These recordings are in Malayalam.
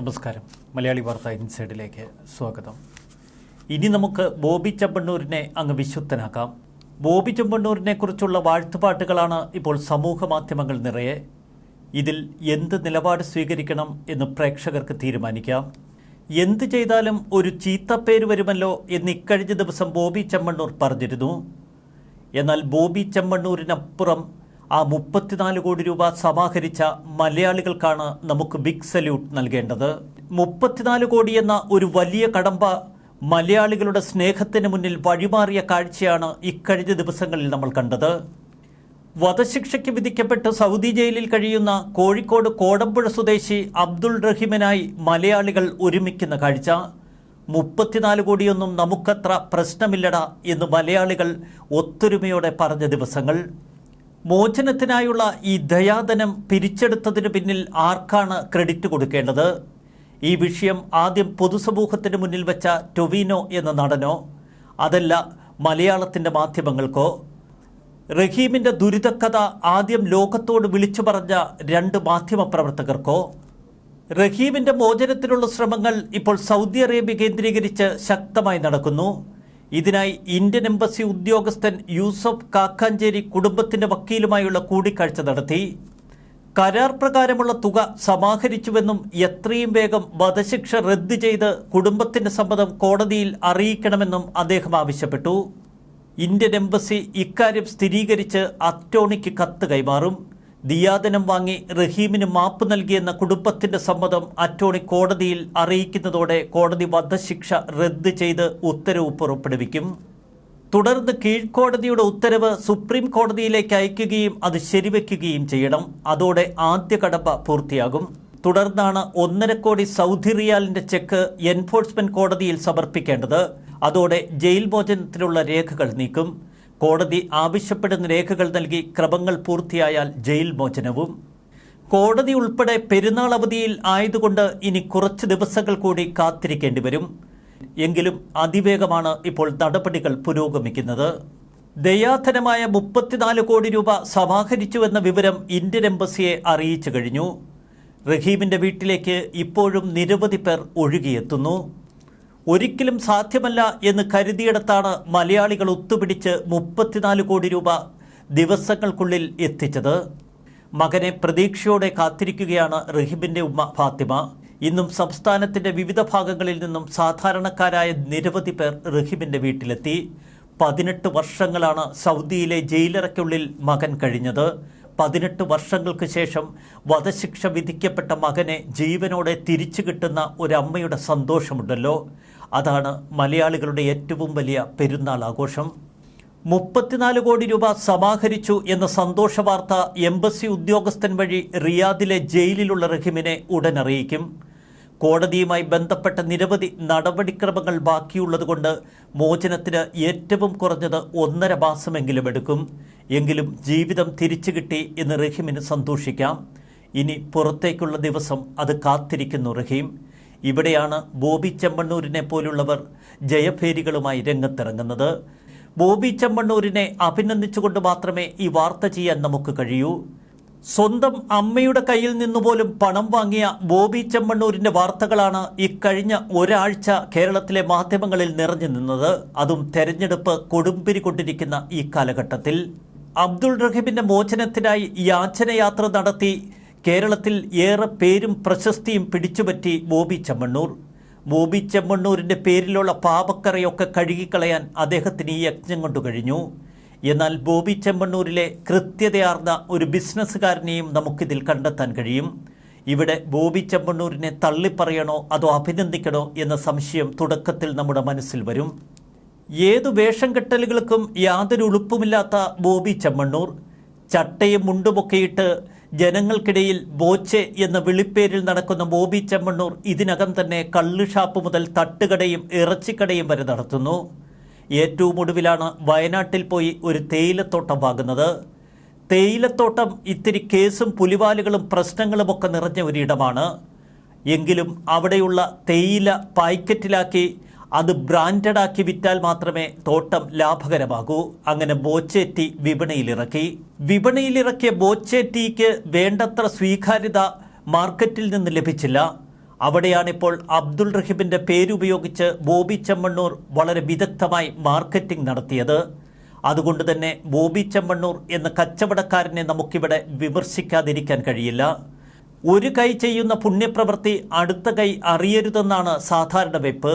നമസ്കാരം. മലയാളി വാർത്ത ഇൻസൈഡിലേക്ക് സ്വാഗതം. ഇനി നമുക്ക് ബോബി ചെമ്പണ്ണൂരിനെ അങ്ങ് വിശുദ്ധനാക്കാം. ബോബി ചെമ്പണ്ണൂരിനെ കുറിച്ചുള്ള വാഴ്ത്തുപാട്ടുകളാണ് ഇപ്പോൾ സമൂഹ മാധ്യമങ്ങൾ നിറയെ. ഇതിൽ എന്ത് നിലപാട് സ്വീകരിക്കണം എന്ന് പ്രേക്ഷകർക്ക് തീരുമാനിക്കാം. എന്ത് ചെയ്താലും ഒരു ചീത്തപ്പേര് വരുമല്ലോ എന്ന് ഇക്കഴിഞ്ഞ ദിവസം ബോബി ചെമ്മണ്ണൂർ പറഞ്ഞിരുന്നു. എന്നാൽ ബോബി ചെമ്മണ്ണൂരിനപ്പുറം ആ മുപ്പത്തിനാല് കോടി രൂപ സമാഹരിച്ച മലയാളികൾക്കാണ് നമുക്ക് ബിഗ് സല്യൂട്ട് നൽകേണ്ടത്. മുപ്പത്തിനാല് കോടി എന്ന ഒരു വലിയ കടമ്പ മലയാളികളുടെ സ്നേഹത്തിന് മുന്നിൽ വഴിമാറിയ കാഴ്ചയാണ് ഇക്കഴിഞ്ഞ ദിവസങ്ങളിൽ നമ്മൾ കണ്ടത്. വധശിക്ഷയ്ക്ക് വിധിക്കപ്പെട്ട് സൗദി ജയിലിൽ കഴിയുന്ന കോഴിക്കോട് കോടമ്പുഴ സ്വദേശി അബ്ദുൾ റഹീമിനായി മലയാളികൾ ഒരുമിക്കുന്ന കാഴ്ച. മുപ്പത്തിനാല് കോടിയൊന്നും നമുക്കത്ര പ്രശ്നമില്ലട എന്ന് മലയാളികൾ ഒത്തൊരുമയോടെ പറഞ്ഞ ദിവസങ്ങൾ. മോചനത്തിനായുള്ള ഈ ദയാധനം പിരിച്ചെടുത്തതിന് പിന്നിൽ ആർക്കാണ് ക്രെഡിറ്റ് കൊടുക്കേണ്ടത്? ഈ വിഷയം ആദ്യം പൊതുസമൂഹത്തിന് മുന്നിൽ വെച്ച ടൊവിനോ എന്ന നടനോ അതല്ല മലയാളത്തിന്റെ മാധ്യമങ്ങൾക്കോ? റഹീമിന്റെ ദുരിതക്കഥ ആദ്യം ലോകത്തോട് വിളിച്ചു പറഞ്ഞ രണ്ട് മാധ്യമപ്രവർത്തകർക്കോ റഹീമിന്റെ മോചനത്തിനുള്ള ശ്രമങ്ങൾ ഇപ്പോൾ സൗദി അറേബ്യ കേന്ദ്രീകരിച്ച് ശക്തമായി നടക്കുന്നു. ഇതിനായി ഇന്ത്യൻ എംബസി ഉദ്യോഗസ്ഥൻ യൂസഫ് കാക്കാഞ്ചേരി കുടുംബത്തിന്റെ വക്കീലുമായുള്ള കൂടിക്കാഴ്ച നടത്തി. കരാർ പ്രകാരമുള്ള തുക സമാഹരിച്ചുവെന്നും എത്രയും വേഗം വധശിക്ഷ റദ്ദു ചെയ്ത് കുടുംബത്തിന്റെ സമ്മതം കോടതിയിൽ അറിയിക്കണമെന്നും അദ്ദേഹം ആവശ്യപ്പെട്ടു. ഇന്ത്യൻ എംബസി ഇക്കാര്യം സ്ഥിരീകരിച്ച് അറ്റോണിക്ക് കത്ത് കൈമാറും. ദിയാദനം വാങ്ങി റഹീമിന് മാപ്പ് നൽകിയെന്ന കുടുംബത്തിന്റെ സമ്മതം അറ്റോർണി കോടതിയിൽ അറിയിക്കുന്നതോടെ കോടതി വധശിക്ഷ റദ്ദ് ചെയ്ത് ഉത്തരവ് പുറപ്പെടുവിക്കും തുടർന്ന് കീഴ്ക്കോടതിയുടെ ഉത്തരവ് സുപ്രീം കോടതിയിലേക്ക് അയക്കുകയും അത് ശരിവെക്കുകയും ചെയ്യണം. അതോടെ ആദ്യ കടമ്പ പൂർത്തിയാകും. തുടർന്നാണ് ഒന്നര കോടി സൗദി റിയാലിന്റെ ചെക്ക് എൻഫോഴ്സ്മെന്റ് കോടതിയിൽ സമർപ്പിക്കേണ്ടത്. അതോടെ ജയിൽ മോചനത്തിനുള്ള രേഖകൾ നീക്കും. കോടതി ആവശ്യപ്പെടുന്ന രേഖകൾ നൽകി ക്രമങ്ങൾ പൂർത്തിയായാൽ ജയിൽ മോചനവും. കോടതി ഉൾപ്പെടെ പെരുന്നാൾ അവധിയിൽ ആയതുകൊണ്ട് ഇനി കുറച്ച് ദിവസങ്ങൾ കൂടി കാത്തിരിക്കേണ്ടി വരും. എങ്കിലും അതിവേഗമാണ് ഇപ്പോൾ നടപടികൾ പുരോഗമിക്കുന്നത്. ദയാധനമായ മുപ്പത്തിനാല് കോടി രൂപ സമാഹരിച്ചുവെന്ന വിവരം ഇന്ത്യൻ എംബസിയെ അറിയിച്ചു കഴിഞ്ഞു. റഹീമിന്റെ വീട്ടിലേക്ക് ഇപ്പോഴും നിരവധി പേർ ഒഴുകിയെത്തുന്നു. ഒരിക്കലും സാധ്യമല്ല എന്ന് കരുതിയിടത്താണ് മലയാളികൾ ഒത്തുപിടിച്ച് മുപ്പത്തിനാല് കോടി രൂപ ദിവസങ്ങൾക്കുള്ളിൽ എത്തിച്ചത്. മകനെ പ്രതീക്ഷയോടെ കാത്തിരിക്കുകയാണ് റഹീമിന്റെ ഉമ്മ ഫാത്തിമ. ഇന്നും സംസ്ഥാനത്തിന്റെ വിവിധ ഭാഗങ്ങളിൽ നിന്നും സാധാരണക്കാരായ നിരവധി പേർ റഹീമിന്റെ വീട്ടിലെത്തി. പതിനെട്ട് വർഷങ്ങളാണ് സൗദിയിലെ ജയിലറയ്ക്കുള്ളിൽ മകൻ കഴിഞ്ഞത്. പതിനെട്ട് വർഷങ്ങൾക്ക് ശേഷം വധശിക്ഷ വിധിക്കപ്പെട്ട മകനെ ജീവനോടെ തിരിച്ചു കിട്ടുന്ന ഒരമ്മയുടെ സന്തോഷമുണ്ടല്ലോ. അതാണ് മലയാളികളുടെ ഏറ്റവും വലിയ പെരുന്നാൾ ആഘോഷം. മുപ്പത്തിനാല് കോടി രൂപ സമാഹരിച്ചു എന്ന സന്തോഷ വാർത്ത എംബസി ഉദ്യോഗസ്ഥൻ വഴി റിയാദിലെ ജയിലിലുള്ള റഹിമിനെ ഉടൻ അറിയിക്കും. കോടതിയുമായി ബന്ധപ്പെട്ട നിരവധി നടപടിക്രമങ്ങൾ ബാക്കിയുള്ളതുകൊണ്ട് മോചനത്തിന് ഏറ്റവും കുറഞ്ഞത് ഒന്നര മാസമെങ്കിലും എടുക്കും. എങ്കിലും ജീവിതം തിരിച്ചു കിട്ടി എന്ന് റഹീമിന് സന്തോഷിക്കാം. ഇനി പുറത്തേക്കുള്ള ദിവസം അത് കാത്തിരിക്കുന്നു റഹീം. ഇവിടെയാണ് ബോബി ചെമ്മണ്ണൂരിനെ പോലുള്ളവർ ജയഭേരികളുമായി രംഗത്തിറങ്ങുന്നത്. ബോബി ചെമ്മണ്ണൂരിനെ അഭിനന്ദിച്ചുകൊണ്ട് മാത്രമേ ഈ വാർത്ത ചെയ്യാൻ നമുക്ക് കഴിയൂ. സ്വന്തം അമ്മയുടെ കയ്യിൽ നിന്നുപോലും പണം വാങ്ങിയ ബോബി ചെമ്മണ്ണൂരിന്റെ വാർത്തകളാണ് ഇക്കഴിഞ്ഞ ഒരാഴ്ച കേരളത്തിലെ മാധ്യമങ്ങളിൽ നിറഞ്ഞു നിന്നത്. അതും തെരഞ്ഞെടുപ്പ് കൊടുമ്പിരി കൊണ്ടിരിക്കുന്ന ഈ കാലഘട്ടത്തിൽ. അബ്ദുൾ റഹീമിന്റെ മോചനത്തിനായി യാചനയാത്ര നടത്തി കേരളത്തിൽ ഏറെ പേരും പ്രശസ്തിയും പിടിച്ചുപറ്റി ബോബി ചെമ്മണ്ണൂർ. ബോബി ചെമ്മണ്ണൂരിന്റെ പേരിലുള്ള പാപക്കറയൊക്കെ കഴുകിക്കളയാൻ അദ്ദേഹത്തിന് ഈ യജ്ഞം കൊണ്ടു കഴിഞ്ഞു. എന്നാൽ ബോബി ചെമ്മണ്ണൂരിലെ കൃത്യതയാർന്ന ഒരു ബിസിനസ്സുകാരനെയും നമുക്കിതിൽ കണ്ടെത്താൻ കഴിയും. ഇവിടെ ബോബി ചെമ്മണ്ണൂരിനെ തള്ളിപ്പറയണോ അതോ അഭിനന്ദിക്കണോ എന്ന സംശയം തുടക്കത്തിൽ നമ്മുടെ മനസ്സിൽ വരും. ഏതു വേഷം കെട്ടലുകൾക്കും യാതൊരു ഉളുപ്പുമില്ലാത്ത ബോബി ചെമ്മണ്ണൂർ. ചട്ടയും മുണ്ടുമൊക്കെയിട്ട് ജനങ്ങൾക്കിടയിൽ ബോച്ചെ എന്ന വിളിപ്പേരിൽ നടക്കുന്ന ബോബി ചെമ്മണ്ണൂർ ഇതിനകം തന്നെ കള്ള് ഷാപ്പ് മുതൽ തട്ടുകടയും ഇറച്ചിക്കടയും വരെ നടത്തുന്നു. ഏറ്റവും ഒടുവിലാണ് വയനാട്ടിൽ പോയി ഒരു തേയിലത്തോട്ടം വാങ്ങുന്നത്. തേയിലത്തോട്ടം ഇത്തിരി കേസും പുലിവാലുകളും പ്രശ്നങ്ങളുമൊക്കെ നിറഞ്ഞ ഒരിടമാണ്. എങ്കിലും അവിടെയുള്ള തേയില പായ്ക്കറ്റിലാക്കി അത് ബ്രാൻഡഡാക്കി വിറ്റാൽ മാത്രമേ തോട്ടം ലാഭകരമാകൂ. അങ്ങനെ ബോച്ചേറ്റി വിപണിയിലിറക്കി. വിപണിയിലിറക്കിയ ബോച്ചേറ്റിക്ക് വേണ്ടത്ര സ്വീകാര്യത മാർക്കറ്റിൽ നിന്ന് ലഭിച്ചില്ല. അവിടെയാണിപ്പോൾ അബ്ദുൾ റഹീമിന്റെ പേരുപയോഗിച്ച് ബോബി ചെമ്മണ്ണൂർ വളരെ വിദഗ്ധമായി മാർക്കറ്റിംഗ് നടത്തിയത്. അതുകൊണ്ട് തന്നെ ബോബി ചെമ്മണ്ണൂർ എന്ന കച്ചവടക്കാരനെ നമുക്കിവിടെ വിമർശിക്കാതിരിക്കാൻ കഴിയില്ല. ഒരു കൈ ചെയ്യുന്ന പുണ്യപ്രവൃത്തി അടുത്ത കൈ അറിയരുതെന്നാണ് സാധാരണ വെപ്പ്.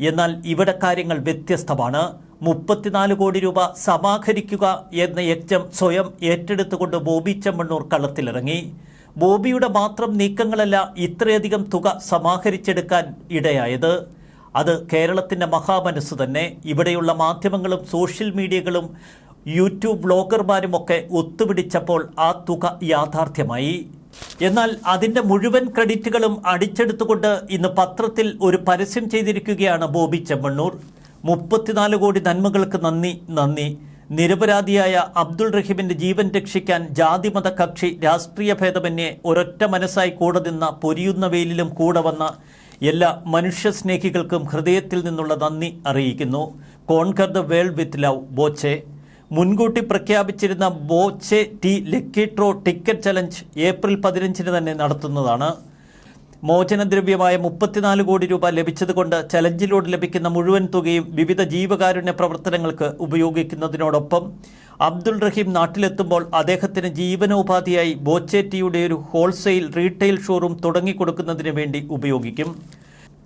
എന്നാൽ ഇവിടെ കാര്യങ്ങൾ വ്യത്യസ്തമാണ്. മുപ്പത്തിനാല് കോടി രൂപ സമാഹരിക്കുക എന്ന യജ്ഞം സ്വയം ഏറ്റെടുത്തുകൊണ്ട് ബോബി ചെമ്മണ്ണൂർ കളത്തിലിറങ്ങി. ബോബിയുടെ മാത്രം നീക്കങ്ങളല്ല ഇത്രയധികം തുക സമാഹരിച്ചെടുക്കാൻ ഇടയായത്. അത് കേരളത്തിന്റെ മഹാമനസ് തന്നെ. ഇവിടെയുള്ള മാധ്യമങ്ങളും സോഷ്യൽ മീഡിയകളും യൂട്യൂബ് ബ്ലോഗർമാരുമൊക്കെ ഒത്തുപിടിച്ചപ്പോൾ ആ തുക യാഥാർത്ഥ്യമായി. എന്നാൽ അതിന്റെ മുഴുവൻ ക്രെഡിറ്റുകളും അടിച്ചെടുത്തുകൊണ്ട് ഇന്ന് പത്രത്തിൽ ഒരു പരസ്യം ചെയ്തിരിക്കുകയാണ് ബോബി ചെമ്മണ്ണൂർ. മുപ്പത്തിനാല് കോടി നന്മകൾക്ക് നന്ദി നന്ദി. നിരപരാധിയായ അബ്ദുൾ റഹീമിന്റെ ജീവൻ രക്ഷിക്കാൻ ജാതിമത കക്ഷി രാഷ്ട്രീയ ഭേദമന്യേ ഒരൊറ്റ മനസ്സായി കൂടെ നിന്ന പൊരിയുന്ന വെയിലിലും കൂടെ വന്ന എല്ലാ മനുഷ്യസ്നേഹികൾക്കും ഹൃദയത്തിൽ നിന്നുള്ള നന്ദി അറിയിക്കുന്നു. Conquer the world with love Boche. മുൻകൂട്ടി പ്രഖ്യാപിച്ചിരുന്ന Boche tea lucky draw ticket challenge April പതിനഞ്ചിന് തന്നെ നടത്തുന്നതാണ്. മോചനദ്രവ്യമായ മുപ്പത്തിനാല് കോടി രൂപ ലഭിച്ചതുകൊണ്ട് ചലഞ്ചിലൂടെ ലഭിക്കുന്ന മുഴുവൻ തുകയും വിവിധ ജീവകാരുണ്യ പ്രവർത്തനങ്ങൾക്ക് ഉപയോഗിക്കുന്നതിനോടൊപ്പം അബ്ദുൾ റഹീം നാട്ടിലെത്തുമ്പോൾ അദ്ദേഹത്തിന് ജീവനോപാധിയായി ബോച്ചേറ്റിയുടെ ഒരു ഹോൾസെയിൽ റീറ്റെയിൽ ഷോറൂം തുടങ്ങിക്കൊടുക്കുന്നതിന് വേണ്ടി ഉപയോഗിക്കും.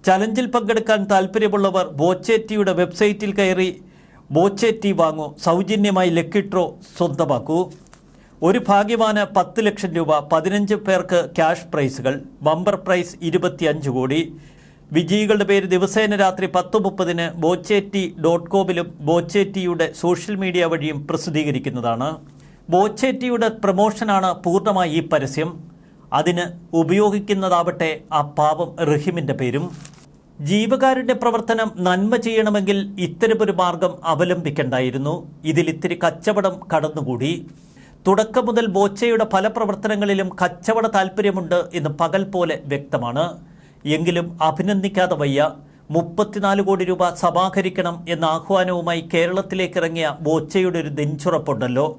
ചലഞ്ചിൽ പങ്കെടുക്കാൻ താൽപ്പര്യമുള്ളവർ ബോച്ചേറ്റിയുടെ വെബ്സൈറ്റിൽ കയറി ബോച്ചേറ്റി വാങ്ങൂ സൗജന്യമായി ലക്കിട്രോ സ്വന്തമാക്കൂ. ഒരു ഭാഗ്യവാന് പത്ത് ലക്ഷം രൂപ പതിനഞ്ച് പേർക്ക് ക്യാഷ് പ്രൈസുകൾ ബമ്പർ പ്രൈസ് ഇരുപത്തിയഞ്ച് കോടി. വിജയികളുടെ പേര് ദിവസേന രാത്രി പത്ത് മുപ്പതിന് ബോച്ചേറ്റി ഡോട്ട് കോമിലും ബോച്ചേറ്റിയുടെ സോഷ്യൽ മീഡിയ വഴിയും പ്രസിദ്ധീകരിക്കുന്നതാണ്. ബോച്ചേറ്റിയുടെ പ്രമോഷനാണ് പൂർണമായി ഈ പരസ്യം. അതിന് ഉപയോഗിക്കുന്നതാവട്ടെ ആ പാവം റഹീമിന്റെ പേരും. ജീവകാരുണ്യ പ്രവർത്തനം നന്മ ചെയ്യണമെങ്കിൽ ഇത്തരമൊരു മാർഗം അവലംബിക്കണ്ടായിരുന്നു. ഇതിൽ ഇത്തിരി കച്ചവടം കടന്നുകൂടി. തുടക്കം മുതൽ ബോച്ചയുടെ പല പ്രവർത്തനങ്ങളിലും കച്ചവട താല്പര്യമുണ്ട് എന്ന് പകൽ പോലെ വ്യക്തമാണ്. എങ്കിലും അഭിനന്ദിക്കാതെ വയ്യ. മുപ്പത്തിനാല് കോടി രൂപ സമാഹരിക്കണം എന്ന ആഹ്വാനവുമായി കേരളത്തിലേക്ക് ഇറങ്ങിയ ബോച്ചയുടെ ഒരു നെഞ്ചുറപ്പുണ്ടല്ലോ.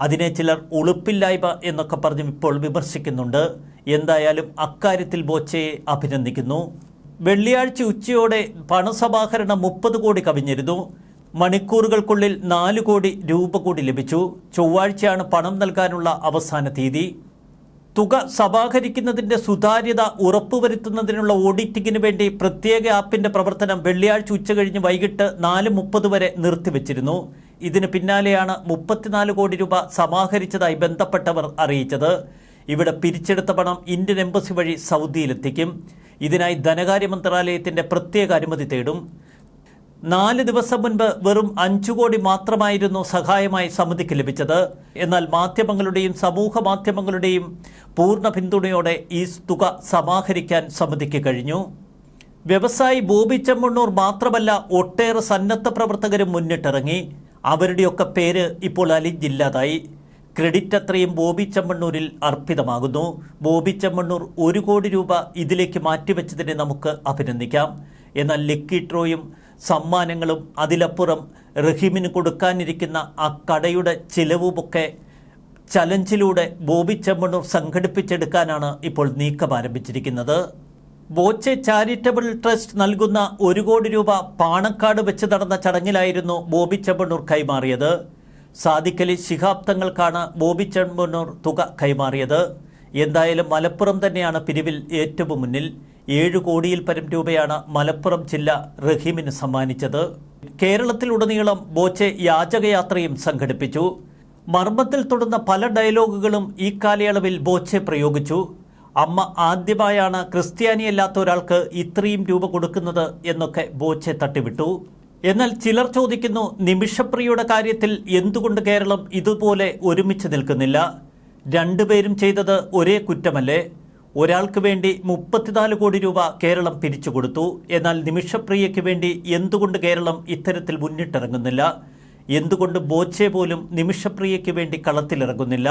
അതിനെ ചിലർ ഉളുപ്പില്ലായ്മ എന്നൊക്കെ പറഞ്ഞ് ഇപ്പോൾ വിമർശിക്കുന്നുണ്ട്. എന്തായാലും അക്കാര്യത്തിൽ ബോച്ചയെ അഭിനന്ദിക്കുന്നു. വെള്ളിയാഴ്ച ഉച്ചയോടെ പണസമാഹരണം മുപ്പത് കോടി കവിഞ്ഞിരുന്നു. മണിക്കൂറുകൾക്കുള്ളിൽ നാല് കോടി രൂപ കൂടി ലഭിച്ചു. ചൊവ്വാഴ്ചയാണ് പണം നൽകാനുള്ള അവസാന തീയതി. തുക സമാഹരിക്കുന്നതിന്റെ സുതാര്യത ഉറപ്പുവരുത്തുന്നതിനുള്ള ഓഡിറ്റിങ്ങിന് വേണ്ടി പ്രത്യേക ആപ്പിന്റെ പ്രവർത്തനം വെള്ളിയാഴ്ച ഉച്ചകഴിഞ്ഞ് വൈകിട്ട് നാല് മുപ്പത് വരെ നിർത്തിവച്ചിരുന്നു. ഇതിന് പിന്നാലെയാണ് മുപ്പത്തിനാല് കോടി രൂപ സമാഹരിച്ചതായി ബന്ധപ്പെട്ടവർ അറിയിച്ചത്. ഇവിടെ പിരിച്ചെടുത്ത പണം ഇന്ത്യൻ എംബസി വഴി സൗദിയിലെത്തിക്കും. ഇതിനായി ധനകാര്യ മന്ത്രാലയത്തിന്റെ പ്രത്യേക അനുമതി തേടും. നാല് ദിവസം മുൻപ് വെറും അഞ്ചു കോടി മാത്രമായിരുന്നു സഹായമായി സമിതിക്ക് ലഭിച്ചത്. എന്നാൽ മാധ്യമങ്ങളുടെയും സമൂഹ മാധ്യമങ്ങളുടെയും പൂർണ പിന്തുണയോടെ ഈ തുക സമാഹരിക്കാൻ സമിതിക്ക് കഴിഞ്ഞു. വ്യവസായി ബോബി ചെമ്മണ്ണൂർ മാത്രമല്ല ഒട്ടേറെ സന്നദ്ധ പ്രവർത്തകരും മുന്നിട്ടിറങ്ങി. അവരുടെയൊക്കെ പേര് ഇപ്പോൾ അലിഞ്ഞില്ലാതായി. ക്രെഡിറ്റ് അത്രയും ബോബി ചെമ്മണ്ണൂരിൽ അർപ്പിതമാകുന്നു. ബോബി ചെമ്മണ്ണൂർ ഒരു കോടി രൂപ ഇതിലേക്ക് മാറ്റിവെച്ചതിനെ നമുക്ക് അഭിനന്ദിക്കാം. എന്നാൽ ലക്കി ഡ്രോയും സമ്മാനങ്ങളും അതിലപ്പുറം റഹീമിന് കൊടുക്കാനിരിക്കുന്ന ആ കടയുടെ ചിലവുമൊക്കെ ചലഞ്ചിലൂടെ ബോബി ചെമ്മണ്ണൂർ സംഘടിപ്പിച്ചെടുക്കാനാണ് ഇപ്പോൾ നീക്കം ആരംഭിച്ചിരിക്കുന്നത് ബോച്ചെ ചാരിറ്റബിൾ ട്രസ്റ്റ് നൽകുന്ന ഒരു കോടി രൂപ പാണക്കാട് വെച്ച് നടന്ന ചടങ്ങിലായിരുന്നു ബോബി ചെമ്മണ്ണൂർ കൈമാറിയത്. സാദിഖലി ശിഹാബ് തങ്ങൾക്കാണ് ബോബി ചെമ്മണ്ണൂർ തുക കൈമാറിയത്. എന്തായാലും മലപ്പുറം തന്നെയാണ് പിരിവിൽ ഏറ്റവും മുന്നിൽ. ഏഴ് കോടിയിൽ പരം രൂപയാണ് മലപ്പുറം ജില്ല റഹീമിന് സമ്മാനിച്ചത്. കേരളത്തിലുടനീളം ബോച്ചെ യാചകയാത്രയും സംഘടിപ്പിച്ചു. മർമ്മത്തിൽ തൊടുന്ന പല ഡയലോഗുകളും ഈ കാലയളവിൽ ബോച്ചെ പ്രയോഗിച്ചു. അമ്മ ആദ്യമായാണ് ക്രിസ്ത്യാനിയല്ലാത്ത ഒരാൾക്ക് ഇത്രയും രൂപ കൊടുക്കുന്നത് എന്നൊക്കെ ബോച്ചെ തട്ടിവിട്ടു. എന്നാൽ ചിലർ ചോദിക്കുന്നു നിമിഷപ്രിയയുടെ കാര്യത്തിൽ എന്തുകൊണ്ട് കേരളം ഇതുപോലെ ഒരുമിച്ച് നിൽക്കുന്നില്ല? രണ്ടുപേരും ചെയ്തത് ഒരേ കുറ്റമല്ലേ? ഒരാൾക്ക് വേണ്ടി മുപ്പത്തിനാല് കോടി രൂപ കേരളം പിരിച്ചു കൊടുത്തു. എന്നാൽ നിമിഷപ്രിയയ്ക്ക് വേണ്ടി എന്തുകൊണ്ട് കേരളം ഇത്തരത്തിൽ മുന്നിട്ടിറങ്ങുന്നില്ല? എന്തുകൊണ്ട് ബോച്ചെ പോലും നിമിഷപ്രിയയ്ക്ക് വേണ്ടി കളത്തിലിറങ്ങുന്നില്ല?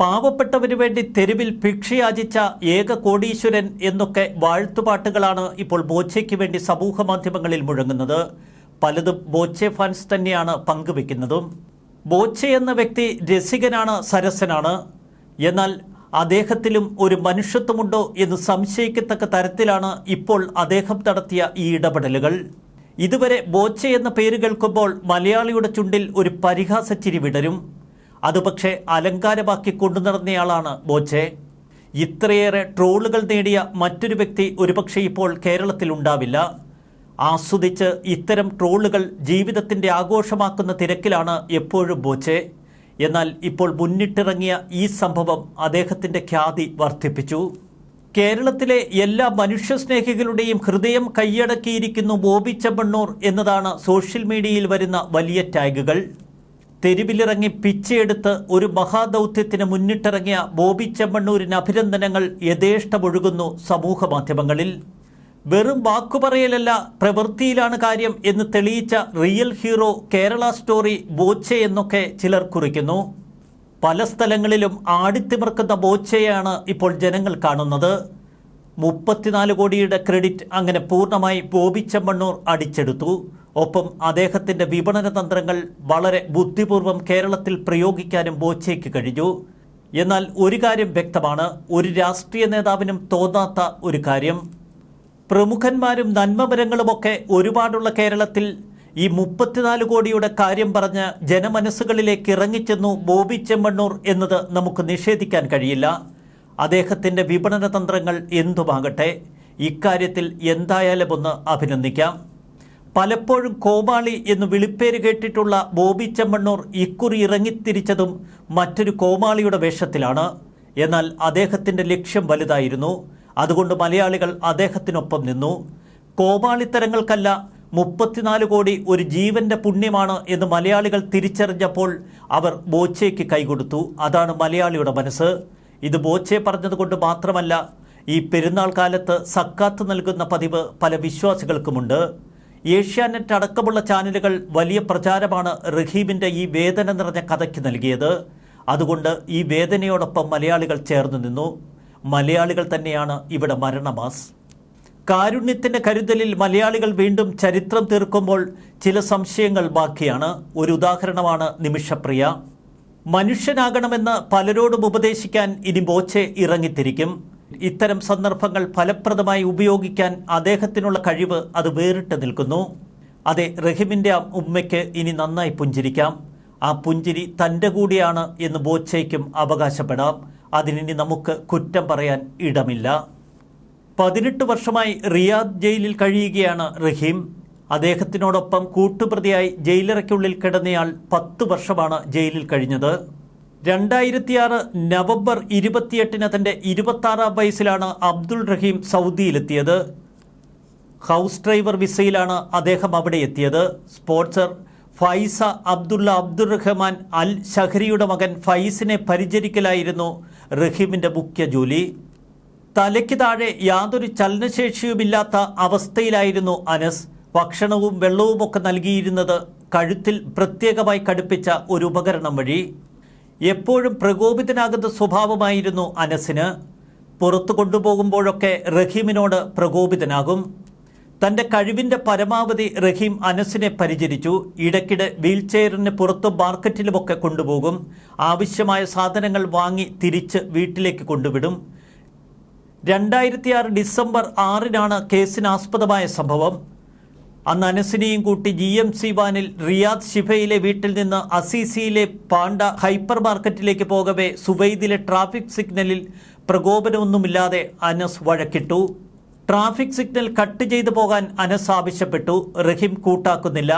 പാവപ്പെട്ടവന് വേണ്ടി തെരുവിൽ ഭിക്ഷയാചിച്ച ഏക കോടീശ്വരൻ എന്നൊക്കെ വാഴ്ത്തുപാട്ടുകളാണ് ഇപ്പോൾ ബോച്ചയ്ക്ക് വേണ്ടി സമൂഹ മാധ്യമങ്ങളിൽ മുഴങ്ങുന്നത്. പലതും ബോച്ചെ ഫാൻസ് തന്നെയാണ് പങ്കുവെക്കുന്നതും. ബോച്ചെ എന്ന വ്യക്തി രസികനാണ് സരസനാണ്. എന്നാൽ അദ്ദേഹത്തിലും ഒരു മനുഷ്യത്വമുണ്ടോ എന്ന് സംശയിക്കത്തക്ക തരത്തിലാണ് ഇപ്പോൾ അദ്ദേഹം നടത്തിയ ഈ ഇടപെടലുകൾ. ഇതുവരെ ബോച്ച എന്ന പേര് കേൾക്കുമ്പോൾ മലയാളിയുടെ ചുണ്ടിൽ ഒരു പരിഹാസച്ചിരി വിടരും. അത് പക്ഷേ അലങ്കാരമാക്കി കൊണ്ടു നടന്നയാളാണ് ബോച്ചെ. ഇത്രയേറെ ട്രോളുകൾ നേടിയ മറ്റൊരു വ്യക്തി ഒരുപക്ഷെ ഇപ്പോൾ കേരളത്തിലുണ്ടാവില്ല ആസ്വദിച്ച് ഇത്തരം ട്രോളുകൾ ജീവിതത്തിന്റെ ആഘോഷമാക്കുന്ന തിരക്കിലാണ് എപ്പോഴും ബോച്ചെ. എന്നാൽ ഇപ്പോൾ മുന്നിട്ടിറങ്ങിയ ഈ സംഭവം അദ്ദേഹത്തിന്റെ ഖ്യാതി വർദ്ധിപ്പിച്ചു. കേരളത്തിലെ എല്ലാ മനുഷ്യസ്നേഹികളുടെയും ഹൃദയം കൈയടക്കിയിരിക്കുന്നു ബോബി ചെമ്മണ്ണൂർ എന്നതാണ് സോഷ്യൽ മീഡിയയിൽ വരുന്ന വലിയ ടാഗുകൾ. തെരുവിലിറങ്ങി പിച്ചയെടുത്ത് ഒരു മഹാദൗത്യത്തിന് മുന്നിട്ടിറങ്ങിയ ബോബി ചെമ്മണ്ണൂരിന് അഭിനന്ദനങ്ങൾ യഥേഷ്ടമൊഴുകുന്നു സമൂഹ മാധ്യമങ്ങളിൽ വെറും വാക്കുപറയലല്ല പ്രവൃത്തിയിലാണ് കാര്യം എന്ന് തെളിയിച്ച real hero Kerala story Boche എന്നൊക്കെ ചിലർ കുറിക്കുന്നു. പല സ്ഥലങ്ങളിലും ആടിത്തിമിർക്കുന്ന ബോച്ചയാണ് ഇപ്പോൾ ജനങ്ങൾ കാണുന്നത്. മുപ്പത്തിനാല് കോടിയുടെ ക്രെഡിറ്റ് അങ്ങനെ പൂർണമായി ബോബി അടിച്ചെടുത്തു. ഒപ്പം അദ്ദേഹത്തിന്റെ വിപണന തന്ത്രങ്ങൾ വളരെ ബുദ്ധിപൂർവം കേരളത്തിൽ പ്രയോഗിക്കാനും ബോച്ചയ്ക്ക് കഴിഞ്ഞു. എന്നാൽ ഒരു കാര്യം വ്യക്തമാണ് ഒരു രാഷ്ട്രീയ നേതാവിനും തോന്നാത്ത ഒരു കാര്യം. പ്രമുഖന്മാരും നന്മമരങ്ങളുമൊക്കെ ഒരുപാടുള്ള കേരളത്തിൽ ഈ മുപ്പത്തിനാല് കോടിയുടെ കാര്യം പറഞ്ഞ് ജനമനസ്സുകളിലേക്ക് ഇറങ്ങിച്ചെന്നു ബോബി ചെമ്മണ്ണൂർ എന്നത് നമുക്ക് നിഷേധിക്കാൻ കഴിയില്ല. അദ്ദേഹത്തിന്റെ വിപണന തന്ത്രങ്ങൾ എന്തുമാകട്ടെ? ഇക്കാര്യത്തിൽ എന്തായാലും ഒന്ന് അഭിനന്ദിക്കാം. പലപ്പോഴും കോമാളി എന്ന് വിളിപ്പേര് കേട്ടിട്ടുള്ള ബോബി ചെമ്മണ്ണൂർ ഇക്കുറി ഇറങ്ങിത്തിരിച്ചതും മറ്റൊരു കോമാളിയുടെ വേഷത്തിലാണ്. എന്നാൽ അദ്ദേഹത്തിന്റെ ലക്ഷ്യം വലുതായിരുന്നു. അതുകൊണ്ട് മലയാളികൾ അദ്ദേഹത്തിനൊപ്പം നിന്നു. കോമാളിത്തരങ്ങൾക്കല്ല മുപ്പത്തിനാല് കോടി ഒരു ജീവന്റെ പുണ്യമാണ് എന്ന് മലയാളികൾ തിരിച്ചറിഞ്ഞപ്പോൾ അവർ ബോച്ചയ്ക്ക് കൈകൊടുത്തു. അതാണ് മലയാളിയുടെ മനസ്സ്. ഇത് ബോച്ചെ പറഞ്ഞതുകൊണ്ട് മാത്രമല്ല ഈ പെരുന്നാൾ കാലത്ത് സക്കാത്ത് നൽകുന്ന പതിവ് പല വിശ്വാസികൾക്കുമുണ്ട്. ഏഷ്യാനെറ്റ് അടക്കമുള്ള ചാനലുകൾ വലിയ പ്രചാരമാണ് റഹീമിന്റെ ഈ വേദന നിറഞ്ഞ കഥയ്ക്ക് നൽകിയത്. അതുകൊണ്ട് ഈ വേദനയോടൊപ്പം മലയാളികൾ ചേർന്നു നിന്നു. മലയാളികൾ തന്നെയാണ് ഇവിടെ മരണമാസ്. കാരുണ്യത്തിന്റെ കരുതലിൽ മലയാളികൾ വീണ്ടും ചരിത്രം തീർക്കുമ്പോൾ ചില സംശയങ്ങൾ ബാക്കിയാണ്. ഒരു ഉദാഹരണമാണ് നിമിഷപ്രിയ. മനുഷ്യനാകണമെന്ന് പലരോടും ഉപദേശിക്കാൻ ഇനി ബോച്ചെ ഇറങ്ങിത്തിരിക്കും. ഇത്തരം സന്ദർഭങ്ങൾ ഫലപ്രദമായി ഉപയോഗിക്കാൻ അദ്ദേഹത്തിനുള്ള കഴിവ് അത് വേറിട്ട് നിൽക്കുന്നു. അതെ റഹിമിന്റെ ഉമ്മയ്ക്ക് ഇനി നന്നായി പുഞ്ചിരിക്കാം. ആ പുഞ്ചിരി തന്റെ കൂടിയാണ് എന്ന് ബോച്ചയ്ക്കും അവകാശപ്പെടാം. അതിനി നമുക്ക് കുറ്റം പറയാൻ ഇടമില്ല. പതിനെട്ട് വർഷമായി റിയാദ് ജയിലിൽ കഴിയുകയാണ് റഹീം. അദ്ദേഹത്തിനോടൊപ്പം കൂട്ടുപ്രതിയായി ജയിലറയ്ക്കുള്ളിൽ കിടന്നയാൾ പത്ത് വർഷമാണ് ജയിലിൽ കഴിഞ്ഞത്. രണ്ടായിരത്തിയാറ് നവംബർ ഇരുപത്തിയെട്ടിന് തന്റെ ഇരുപത്താറാം വയസ്സിലാണ് അബ്ദുൾ റഹീം സൗദിയിലെത്തിയത്. ഹൗസ് ഡ്രൈവർ വിസയിലാണ് അദ്ദേഹം അവിടെ എത്തിയത്. Sponsor Faiza Abdullah Abdul Rahman al ഷഹരിയുടെ മകൻ ഫൈസിനെ പരിചരിക്കലായിരുന്നു റഹീമിന്റെ മുഖ്യ ജോലി. തലയ്ക്ക് താഴെ യാതൊരു ചലനശേഷിയുമില്ലാത്ത അവസ്ഥയിലായിരുന്നു അനസ്. ഭക്ഷണവും വെള്ളവുമൊക്കെ നൽകിയിരുന്നത് കഴുത്തിൽ പ്രത്യേകമായി കടുപ്പിച്ച ഒരു ഉപകരണം വഴി. എപ്പോഴും പ്രകോപിതനാകുന്ന സ്വഭാവമായിരുന്നു അനസിന്. പുറത്തു കൊണ്ടുപോകുമ്പോഴൊക്കെ റഹീമിനോട് പ്രകോപിതനാകും. തന്റെ കഴിവിന്റെ പരമാവധി റഹീം അനസിനെ പരിചരിച്ചു. ഇടയ്ക്കിടെ വീൽചെയറിന് പുറത്തും മാർക്കറ്റിലുമൊക്കെ കൊണ്ടുപോകും. ആവശ്യമായ സാധനങ്ങൾ വാങ്ങി തിരിച്ച് വീട്ടിലേക്ക് കൊണ്ടുവിടും. രണ്ടായിരത്തി ആറ് ഡിസംബർ ആറിനാണ് കേസിനാസ്പദമായ സംഭവം. അന്ന് അനസിനെയും കൂട്ടി ജി എം സി വാനിൽ റിയാദ് ഷിഫയിലെ വീട്ടിൽ നിന്ന് അസീസിയിലെ പാണ്ട ഹൈപ്പർ മാർക്കറ്റിലേക്ക് പോകവേ സുവൈദിലെ ട്രാഫിക് സിഗ്നലിൽ പ്രകോപനമൊന്നുമില്ലാതെ അനസ് വഴക്കിട്ടു. ട്രാഫിക് സിഗ്നൽ കട്ട് ചെയ്തു പോകാൻ അനസ് ആവശ്യപ്പെട്ടു റഹീം കൂട്ടാക്കുന്നില്ല.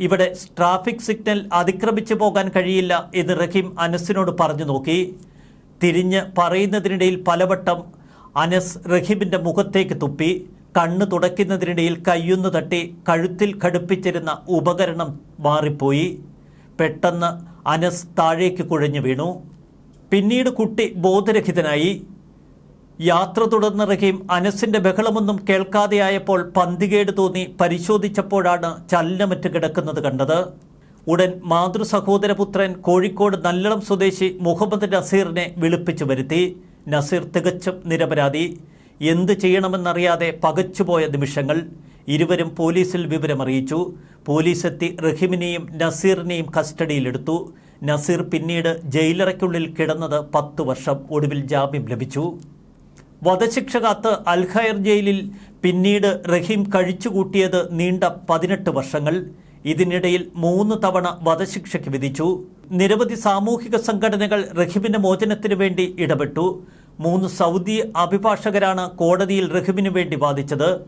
ഇവിടെ ട്രാഫിക് സിഗ്നൽ അതിക്രമിച്ചു പോകാൻ കഴിയില്ല എന്ന് റഹീം അനസിനോട് പറഞ്ഞു നോക്കി. തിരിഞ്ഞ് പറയുന്നതിനിടയിൽ പലവട്ടം അനസ് റഹീമിന്റെ മുഖത്തേക്ക് തുപ്പി കണ്ണ് തുടയ്ക്കുന്നതിനിടയിൽ കയ്യൊന്നു തട്ടി കഴുത്തിൽ ഘടിപ്പിച്ചിരുന്ന ഉപകരണം മാറിപ്പോയി. പെട്ടെന്ന് അനസ് താഴേക്ക് കുഴഞ്ഞു വീണു. പിന്നീട് കുട്ടി ബോധരഹിതനായി. യാത്ര തുടർന്നിറങ്ങിയും അനസിന്റെ ബഹളമൊന്നും കേൾക്കാതെയായപ്പോൾ പന്തികേട് തോന്നി പരിശോധിച്ചപ്പോഴാണ് ചലനമറ്റ് കിടക്കുന്നത് കണ്ടത്. ഉടൻ മാതൃ സഹോദരപുത്രൻ കോഴിക്കോട് നല്ലളം സ്വദേശി മുഹമ്മദ് നസീറിനെ വിളിപ്പിച്ചു വരുത്തി. നസീർ തികച്ചും നിരപരാധി. എന്ത് ചെയ്യണമെന്നറിയാതെ പകച്ചുപോയ നിമിഷങ്ങൾ. ഇരുവരും പോലീസിൽ വിവരമറിയിച്ചു. പോലീസെത്തി റഹീമിനെയും നസീറിനെയും കസ്റ്റഡിയിലെടുത്തു. നസീർ പിന്നീട് ജയിലറയ്ക്കുള്ളിൽ കിടന്നത് പത്തു വർഷം ഒടുവിൽ ജാമ്യം ലഭിച്ചു. വധശിക്ഷ കാത്ത് അൽഖയർ ജയിലിൽ പിന്നീട് റഹീം കഴിച്ചുകൂട്ടിയത് നീണ്ട പതിനെട്ട് വർഷങ്ങൾ. ഇതിനിടയിൽ മൂന്ന് തവണ വധശിക്ഷയ്ക്ക് വിധിച്ചു. നിരവധി സാമൂഹിക സംഘടനകൾ റഹീമിന്റെ മോചനത്തിനു വേണ്ടി ഇടപെട്ടു. മൂന്ന് സൗദി അഭിഭാഷകരാണ് കോടതിയിൽ റഹീമിനു വേണ്ടി വാദിച്ചത്.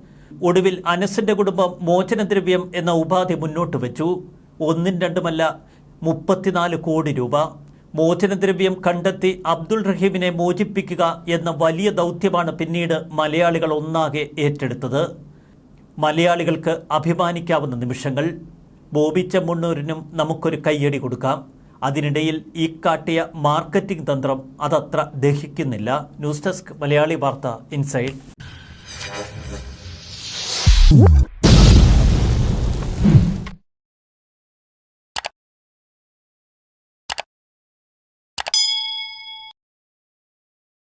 ഒടുവിൽ അനസിന്റെ കുടുംബം മോചനദ്രവ്യം എന്ന ഉപാധി മുന്നോട്ട് വെച്ചു. ഒന്നും രണ്ടുമല്ല മുപ്പത്തിനാല് കോടി രൂപ. മോചനദ്രവ്യം കണ്ടെത്തി അബ്ദുൾ റഹീമിനെ മോചിപ്പിക്കുക എന്ന വലിയ ദൗത്യമാണ് പിന്നീട് മലയാളികൾ ഒന്നാകെ ഏറ്റെടുത്തത്. മലയാളികൾക്ക് അഭിമാനിക്കാവുന്ന നിമിഷങ്ങൾ. ബോബിച്ച മുണ്ണൂരിനും നമുക്കൊരു കയ്യടി കൊടുക്കാം. അതിനിടയിൽ ഈ കാട്ടിയ മാർക്കറ്റിംഗ് തന്ത്രം അതത്ര ദഹിക്കുന്നില്ല. ന്യൂസ് ഡെസ്ക് മലയാളി വാർത്ത ഇൻസൈഡ്.